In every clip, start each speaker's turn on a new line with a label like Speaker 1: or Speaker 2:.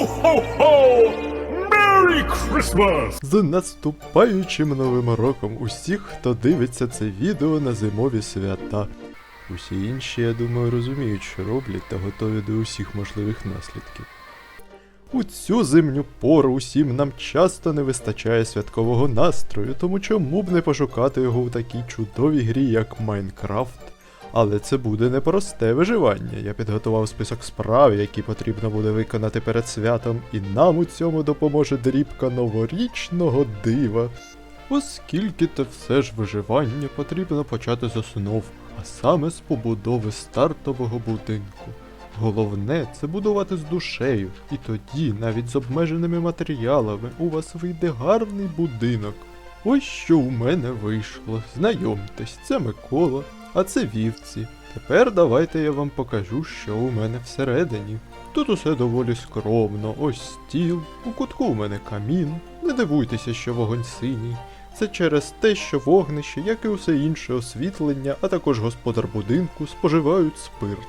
Speaker 1: Ho-ho-ho! Merry Christmas!
Speaker 2: З наступаючим новим роком усіх, хто дивиться це відео на зимові свята. Усі інші, я думаю, розуміють, що роблять та готові до усіх можливих наслідків. У цю зимню пору усім нам часто не вистачає святкового настрою, тому чому б не пошукати його у такій чудовій грі, як Майнкрафт. Але це буде непросте виживання. Я підготував список справ, які потрібно буде виконати перед святом, і нам у цьому допоможе дрібка новорічного дива. Оскільки це все ж виживання, потрібно почати з основ, а саме з побудови стартового будинку. Головне це будувати з душею, і тоді, навіть з обмеженими матеріалами, у вас вийде гарний будинок. Ось що у мене вийшло. Знайомтесь, це Микола, а це вівці. Тепер давайте я вам покажу, що у мене всередині. Тут усе доволі скромно, ось стіл, у кутку у мене камін. Не дивуйтеся, що вогонь синій. Це через те, що вогнище, як і усе інше освітлення, а також господар будинку споживають спирт.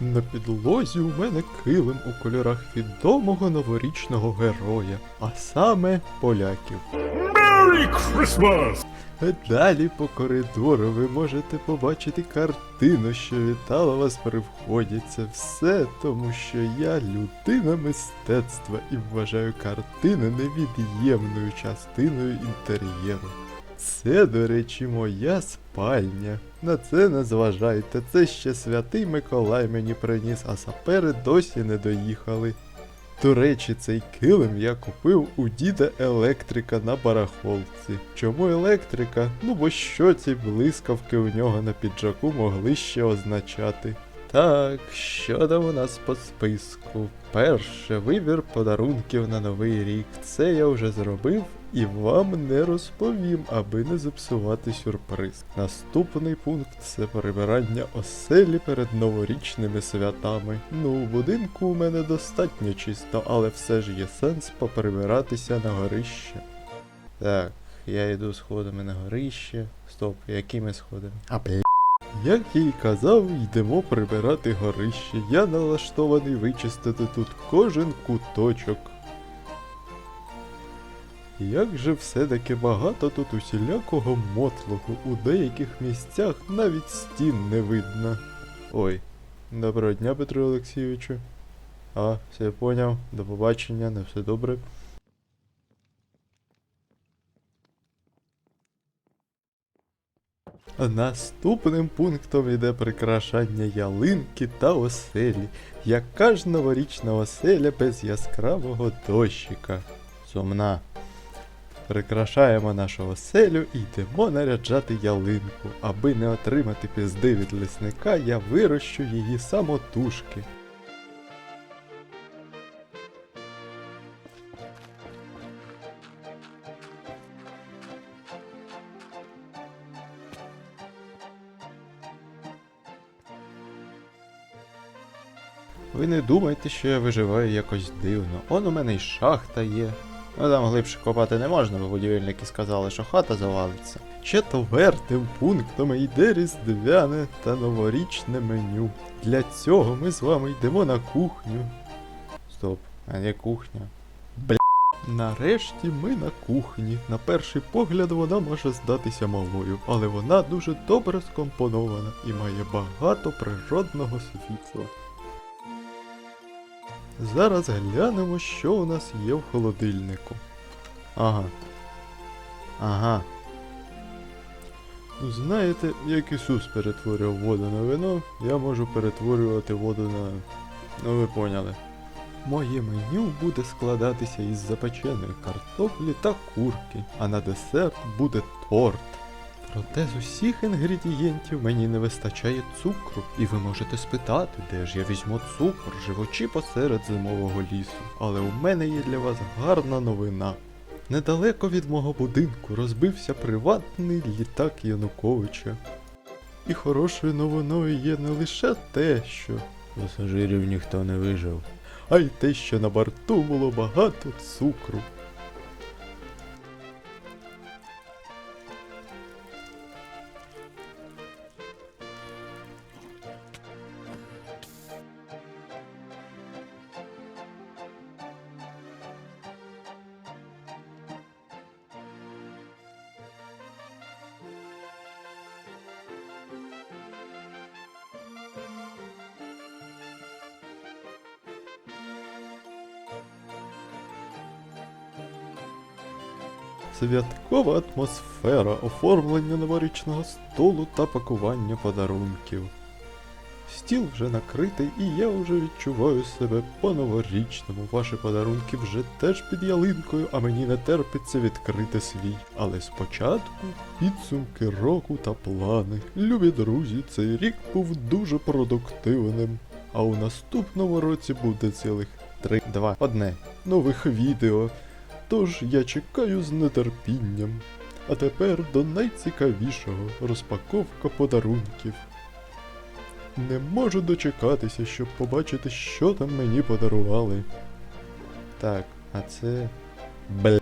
Speaker 2: На підлозі у мене килим у кольорах відомого новорічного героя, а саме поляків.
Speaker 1: Merry Christmas!
Speaker 2: Далі по коридору ви можете побачити картину, що вітала вас при вході. Це все тому, що я людина мистецтва і вважаю картини невід'ємною частиною інтер'єру. Це, до речі, моя спальня. На це не зважайте, це ще святий Миколай мені приніс, а сапери досі не доїхали. До речі, цей килим я купив у діда електрика на барахолці. Чому електрика? Ну бо що ці блискавки у нього на піджаку могли ще означати. Так, що там у нас по списку? Перше, вибір подарунків на новий рік. Це я вже зробив і вам не розповім, аби не зіпсувати сюрприз. Наступний пункт це прибирання оселі перед новорічними святами. Ну, у будинку у мене достатньо чисто, але все ж є сенс поприбиратися на горище. Так, я йду сходами на горище. Стоп, якими сходами? А. Як я й казав, йдемо прибирати горище. Я налаштований вичистити тут кожен куточок. Як же все-таки багато тут усілякого мотлуху, у деяких місцях навіть стін не видно. Ой, доброго дня, Петро Олексійовичу. А, все поняв, до побачення, на все добре. Наступним пунктом йде прикрашання ялинки та оселі. Яка ж новорічна оселя без яскравого дощика? Сумна. Прикрашаємо нашу оселю і йдемо наряджати ялинку. Аби не отримати пізди від лісника, я вирощу її самотужки. Ви не думайте, що я виживаю якось дивно. Он у мене й шахта є. Ну там глибше копати не можна, бо будівельники сказали, що хата завалиться. Четвертим пунктом йде різдвяне та новорічне меню. Для цього ми з вами йдемо на кухню. Стоп, а не кухня. Бля. Нарешті ми на кухні. На перший погляд вона може здатися малою, але вона дуже добре скомпонована і має багато природного світла. Зараз глянемо, що у нас є в холодильнику. Ага. Ага. Ну, знаєте, як Ісус перетворював воду на вино, я можу перетворювати воду на. Ну ви поняли. Моє меню буде складатися із запеченої картоплі та курки, а на десерт буде торт. Проте з усіх інгредієнтів мені не вистачає цукру, і ви можете спитати, де ж я візьму цукор, живучи посеред зимового лісу. Але у мене є для вас гарна новина. Недалеко від мого будинку розбився приватний літак Януковича. І хорошою новиною є не лише те, що пасажирів ніхто не вижив, а й те, що на борту було багато цукру. Святкова атмосфера, оформлення новорічного столу та пакування подарунків. Стіл вже накритий, і я вже відчуваю себе по-новорічному. Ваші подарунки вже теж під ялинкою, а мені не терпиться відкрити свій. Але спочатку підсумки року та плани. Любі друзі, цей рік був дуже продуктивним. А у наступному році буде цілих три, два, одне нових відео. Тож я чекаю з нетерпінням. А тепер до найцікавішого розпаковка подарунків. Не можу дочекатися, щоб побачити, що там мені подарували. Так, а це. Бля.